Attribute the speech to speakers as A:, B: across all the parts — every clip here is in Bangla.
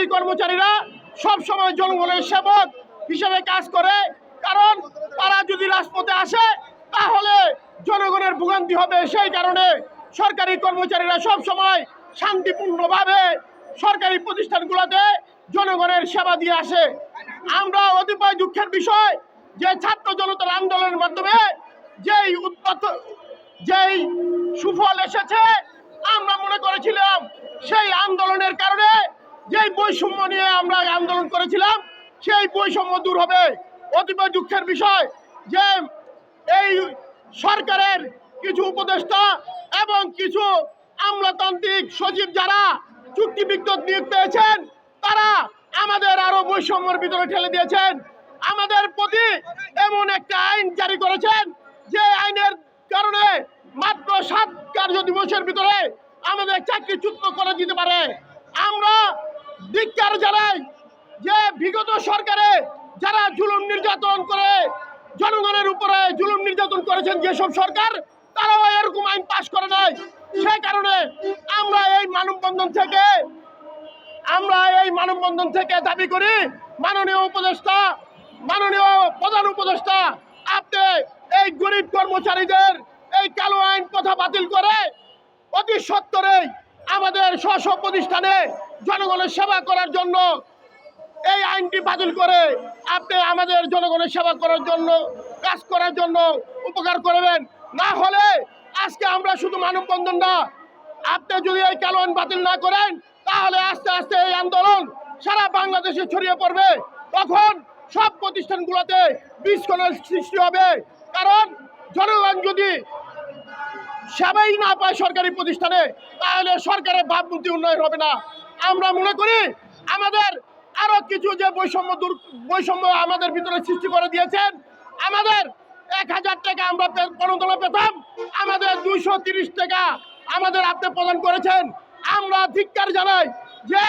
A: সরকারি কর্মচারীরা সব সময় জনগণের সেবক হিসেবে কাজ করে, কারণ তারা যদি রাজপথে আসে, তাহলে জনগণের ভোগান্তি হবে। সেই কারণে সরকারি কর্মচারীরা সব সময় শান্তিপূর্ণভাবে সরকারি প্রতিষ্ঠানগুলোতে জনগণের সেবা দিয়ে আসে। আমরা অতিপয় দুঃখের বিষয় যে ছাত্র জনতার আন্দোলনের মাধ্যমে যেই উৎপাত, যেই সুফল এসেছে, আমরা মনে করেছিলাম সেই আন্দোলনের কারণে যেই বৈষম্য নিয়ে আমরা আন্দোলন করেছিলাম, সেই বৈষম্য দূর হবে। অতিপয় দুঃখের বিষয় যে এই সরকারের কিছু উপদেষ্টা এবং কিছু আমলাতান্ত্রিক সচিব যারা চুক্তি বিদ্যুৎ নিয়োগ পেয়েছেন, তারা আমাদের আরও বৈষম্যের ভিতরে ঠেলে দিয়েছেন। আমাদের প্রতি এমন একটা আইন জারি করেছেন যে আইনের কারণে মাত্র সাত কার্য দিবসের ভিতরে আমাদের চাকরিচ্যুত করে দিতে পারে। আমরা ধিক্কার জানাই যে বিগত সরকারে যারা জুলুম নির্যাতন করে, জনগণের উপরে জুলুম নির্যাতন করেছেন যেসব সরকার, তারাও এরকম আইন পাশ করে নাই। সেই কারণে আমরা এই মানববন্ধন থেকে, আমরা এই মানববন্ধন থেকে দাবি করি, মাননীয় উপদেষ্টা, মাননীয় প্রধান উপদেষ্টা, আপনি এই গরিব কর্মচারীদের এই কালো আইন কথা বাতিল করে অতি সত্তরেই আমাদের স্ব প্রতিষ্ঠানে জনগণের সেবা করার জন্য এই আইনটি বাতিল করে আপনি আমাদের জনগণের সেবা করার জন্য, কাজ করার জন্য উপকার করবেন। না হলে আজকে আমরা শুধু মানববন্ধন না, আপনি যদি এই কালো আইন বাতিল না করেন, তাহলে আস্তে আস্তে এই আন্দোলন সারা বাংলাদেশে ছড়িয়ে পড়বে। তখন সব প্রতিষ্ঠানগুলোতে বিস্ফোরণের সৃষ্টি হবে। কারণ জনগণ যদি সেবাই না পায় সরকারি প্রতিষ্ঠানে, তাহলে সরকারের ভাবমূর্তি উন্নয়ন হবে না। আমরা মনে করি আমাদের আরও কিছু যে বৈষম্য দূর, বৈষম্য আমাদের ভিতরে সৃষ্টি করে দিয়েছেন, আমাদের এক হাজার টাকা আমরা প্রণোদনা পেতাম, আমাদের দুইশো তিরিশ টাকা আমাদের আপনি প্রদান করেছেন। আমরা ধিক্কার জানাই যে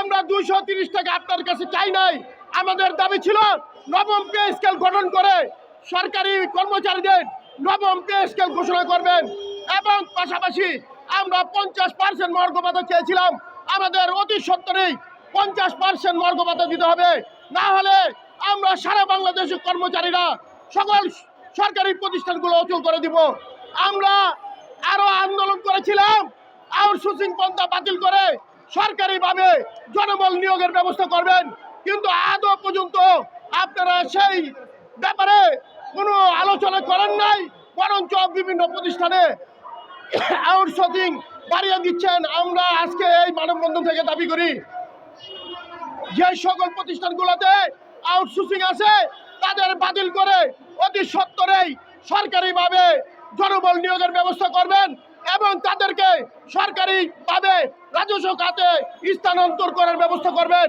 A: আমরা দুইশো তিরিশ টাকা আপনার কাছে চাই নাই। আমাদের দাবি ছিল নবম পে স্কেল গঠন করে সরকারি কর্মচারীদের নবম পে স্কেল ঘোষণা করবেন। এবং পাশাপাশি আমরা পঞ্চাশ পার্সেন্ট মর্গবাদা চেয়েছিলাম। আমাদের অতি সত্তরেই পঞ্চাশ পার্সেন্ট মর্গবাদা দিতে হবে। না হলে আমরা সারা বাংলাদেশের কর্মচারীরা সকল সরকারি প্রতিষ্ঠানগুলো অচল করে দিব। আমরা আরও আন্দোলন করেছিলাম আউটসোর্সিং পন্থা বাতিল করে সরকারিভাবে জনবল নিয়োগের ব্যবস্থা করবেন। কিন্তু আদৌ পর্যন্ত আপনারা সেই ব্যাপারে কোনো আলোচনা করেন নাই, বরঞ্চ বিভিন্ন প্রতিষ্ঠানে আউটসোর্সিং বাড়িয়ে দিচ্ছেন। আমরা আজকে এই মানববন্ধন থেকে দাবি করি, যে সকল প্রতিষ্ঠানগুলোতে আউটসোর্সিং আছে, তাদের বাতিল করে অতি সত্তরেই সরকারিভাবে জনবল নিয়োগের ব্যবস্থা করবেন এবং তাদেরকে সরকারিভাবে রাজস্ব খাতে স্থানান্তর করার ব্যবস্থা করবেন।